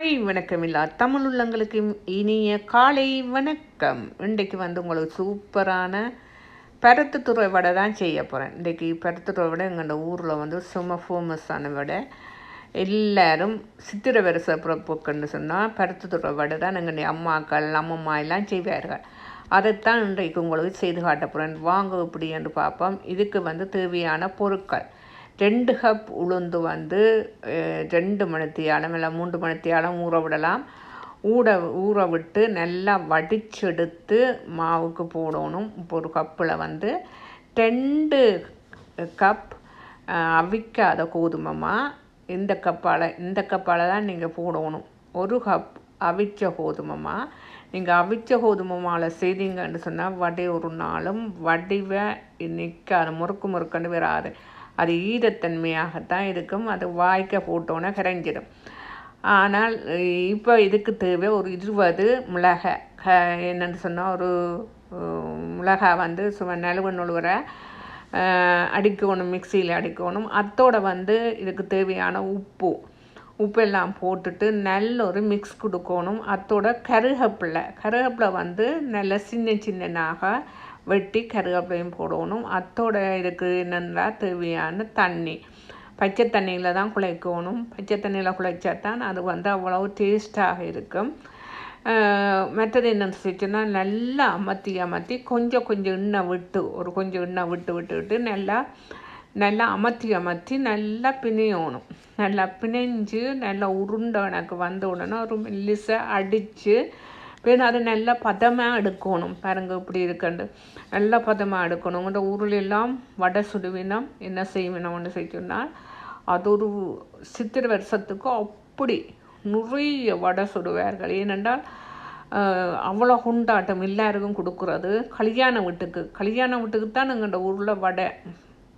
காலை வணக்கம் இல்லா தமிழ் உள்ளங்களுக்கு இனிய காலை வணக்கம். இன்றைக்கு வந்து உங்களுக்கு சூப்பரான பருத்துத்துறை வடை தான் செய்ய போகிறேன் இன்றைக்கு பருத்துத்துறை வடை எங்கள் ஊரில் வந்து சும்மா ஃபேமஸான வடை. எல்லாரும் சித்திரை வருஷ பிறப்புக்குன்னு சொன்னால் பருத்துத்துறை வடை தான் எங்கள் அம்மாக்கள் அம்மம்மா எல்லாம் செய்வார்கள். அதைத்தான் இன்றைக்கு உங்களுக்கு செய்து காட்ட போகிறேன் வாங்க இப்படி என்று பார்ப்போம். இதுக்கு வந்து தேவையான பொருட்கள். ரெண்டு கப் உளுந்து வந்து ரெண்டு மணித்தியாலம் இல்லை மூன்று மணித்தியாலம் ஊற விடலாம். ஊற ஊற விட்டு நல்லா வடிச்செடுத்து மாவுக்கு போடணும். இப்போ ஒரு கப்பில் வந்து ரெண்டு கப் அவிக்காத கோதுமைமா இந்த கப்பால் இந்த கப்பால் தான் நீங்கள் போடணும். ஒரு கப் அவிச்ச கோதுமைமா நீங்கள் அவிச்ச கோதுமை செய்தீங்கன்னு சொன்னால் வடை ஒரு நாளும் வடிவை நிற்காது முறுக்கு முறுக்குன்னு வராது. அது ஈரத்தன்மையாகத்தான் இருக்கும். அது வாய்க்க போட்டோன்னே கரைஞ்சிடும். ஆனால் இப்போ இதுக்கு தேவை ஒரு இருபது மிளகாய் என்னென்னு சொன்னால் ஒரு மிளகாய் வந்து சும்மா நழுவு நழுவுற அடிக்கணும் மிக்சியில் அடிக்கணும். அத்தோட வந்து இதுக்கு தேவையான உப்பு. உப்பெல்லாம் போட்டுட்டு நல்ல ஒரு மிக்ஸ் கொடுக்கணும். அத்தோட கருகப்பிள்ளை கருகப்பிள்ளை வந்து நல்ல சின்ன சின்னனாக வெட்டி கருவேப்பிலையும் போடணும். அத்தோட இதுக்கு என்னென்னா தேவையான தண்ணி? பச்சை தண்ணியில் தான் குழைக்கணும். பச்சை தண்ணியில் குழைச்சா தான் அது வந்து அவ்வளவு டேஸ்ட்டாக இருக்கும். மற்றது என்ன சொல்லிச்சுன்னா நல்லா அமர்த்தி அமர்த்தி கொஞ்சம் கொஞ்சம் எண்ணெய் விட்டு ஒரு கொஞ்சம் எண்ணெய் விட்டு விட்டு விட்டு நல்லா நல்லா அமர்த்தி அமர்த்தி நல்லா பிணையணும். நல்லா பிணைஞ்சு நல்லா உருண்டை எனக்கு வந்த உடனே ஒரு மெல்லிசை அடித்து பின்ன அதை நல்லா பதமாக எடுக்கணும். பாருங்க இப்படி இருக்கண்டு நல்லா பதமாக எடுக்கணும். இந்த உருளெல்லாம் வடை சுடுவினம் என்ன செய்வினம்னு சொன்னால் அது ஒரு சித்திரை வருஷத்துக்கு அப்படி நிறைய வடை சுடுவார்கள். ஏனென்றால் அவ்வளோ குண்டாட்டம் எல்லாருக்கும் கொடுக்குறது. கல்யாண வீட்டுக்கு கல்யாண வீட்டுக்கு தான் எங்கள்ட ஊரில் வடை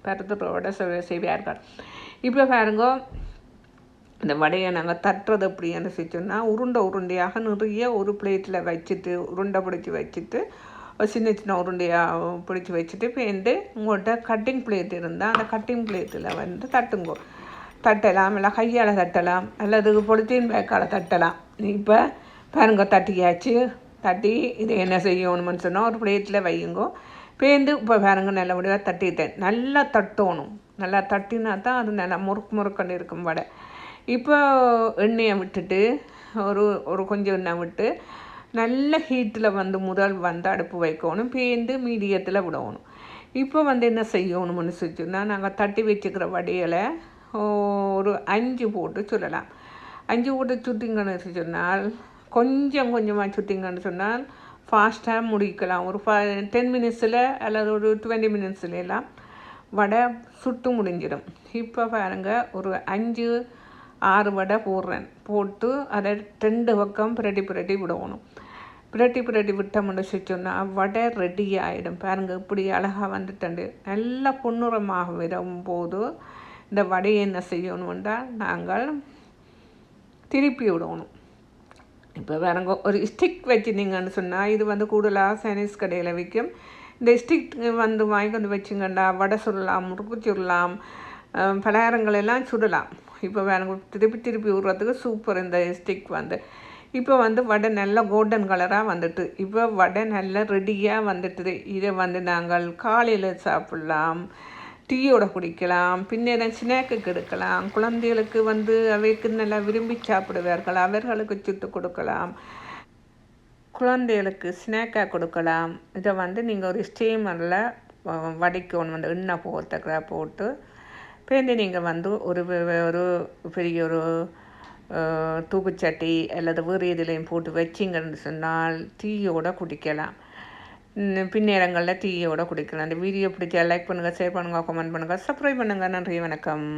பருத்துற வடை செய்வார்கள். இப்போ பாருங்க இந்த வடையை நாங்கள் தட்டுறது எப்படின்னு செஞ்சோன்னா உருண்டை உருண்டையாக நிறைய ஒரு பிளேட்டில் வச்சுட்டு உருண்டை பிடிச்சி வச்சுட்டு சின்ன சின்ன உருண்டையாக பிடிச்சி வச்சுட்டு பேருந்து உங்கள்கிட்ட கட்டிங் பிளேட் இருந்தால் அந்த கட்டிங் பிளேட்டில் வந்து தட்டுங்கோ. தட்டலாம் இல்லை கையால் தட்டலாம் அல்லது பொலித்தீன் பேக்கால் தட்டலாம். இப்போ பாருங்க தட்டியாச்சு. தட்டி இது என்ன செய்யணும்னு சொன்னால் ஒரு பிளேட்டில் வையுங்கோ. பேந்து இப்போ பாருங்க நல்லபடியாக தட்டிட்டேன். நல்லா தட்டணும். நல்லா தட்டினா தான் அது நல்லா முறுக்கு முறுக்கன்னு இருக்கும் வடை. இப்போ எண்ணெயை விட்டுட்டு ஒரு ஒரு கொஞ்சம் எண்ணெய் விட்டு நல்ல ஹீட்டில் வந்து முதல் வந்து அடுப்பு வைக்கணும் பேந்து மீடியத்தில் விடணும். இப்போ வந்து என்ன செய்யணும்னு சொன்னால் நாங்கள் தட்டி வச்சுக்கிற வடையில் ஒரு அஞ்சு போட்டு சுடலாம். அஞ்சு போட்டு சுட்டிங்கன்னு சொன்னால் கொஞ்சம் கொஞ்சமாக சுட்டிங்கன்னு சொன்னால் ஃபாஸ்ட்டாக முடிக்கலாம். ஒரு ஃப டென் மினிட்ஸில் அல்லது ஒரு டுவெண்ட்டி மினிட்ஸ்லாம் எல்லாம் வடை சுட்டு முடிஞ்சிடும். இப்போ பாருங்கள் ஒரு அஞ்சு ஆறு வடை போடுறேன். போட்டு அதை ரெண்டு பக்கம் பிரட்டி பிரட்டி விடணும். பிரட்டி பிரட்டி விட்டோம்னு சொன்னால் வடை ரெடி ஆகிடும் பாருங்க இப்படி அழகாக வந்துட்டண்டு நல்லா பொன்னுரமாக விடும்போது இந்த வடையை என்ன செய்யணும்னா நாங்கள் திருப்பி விடணும். இப்போ வேறங்க ஒரு ஸ்டிக் வச்சுருந்தீங்கன்னு சொன்னால் இது வந்து கூடுதலாக சைனீஸ் கடையில் விற்கும் இந்த ஸ்டிக் வந்து வாங்கி வந்து வச்சுங்கண்டா வடை சுடலாம் முறுக்கு சுடலாம் பலகாரங்கள் எல்லாம் சுடலாம். இப்போ வேறங்க திருப்பி திருப்பி விடுறதுக்கு சூப்பர் இந்த ஸ்டிக் வந்து. இப்போ வந்து வடை நல்ல கோல்டன் கலராக வந்துட்டு. இப்போ வடை நல்லா ரெடியாக வந்துட்டுது. இதை வந்து நாங்கள் காலையில் சாப்பிட்லாம். டீயோட குடிக்கலாம். பின்னேற ஸ்நாக்குக்கு எடுக்கலாம். குழந்தைகளுக்கு வந்து அவைக்கு நல்லா விரும்பி சாப்பிடுவார்கள். அவர்களுக்கு சுட்டு கொடுக்கலாம். குழந்தைகளுக்கு ஸ்நாக்காக கொடுக்கலாம். இதை வந்து நீங்கள் ஒரு ஸ்டீமரில் வடைக்கு ஒன்று வந்து எண்ணெய் போகிறதுக்கு போட்டு பேருந்து நீங்கள் வந்து ஒரு ஒரு பெரிய ஒரு தூக்குச்சட்டி அல்லது வேறு இதுலேயும் போட்டு வச்சிங்கன்னு சொன்னால் தீயோட குடிக்கலாம். பின்னேரங்களில் தீயோட குடிக்கலாம். அந்த வீடியோ பிடிச்சா லைக் பண்ணுங்கள் ஷேர் பண்ணுங்கள் கமெண்ட் பண்ணுங்கள் சப்ஸ்கிரைப் பண்ணுங்கள் நன்றி வணக்கம்.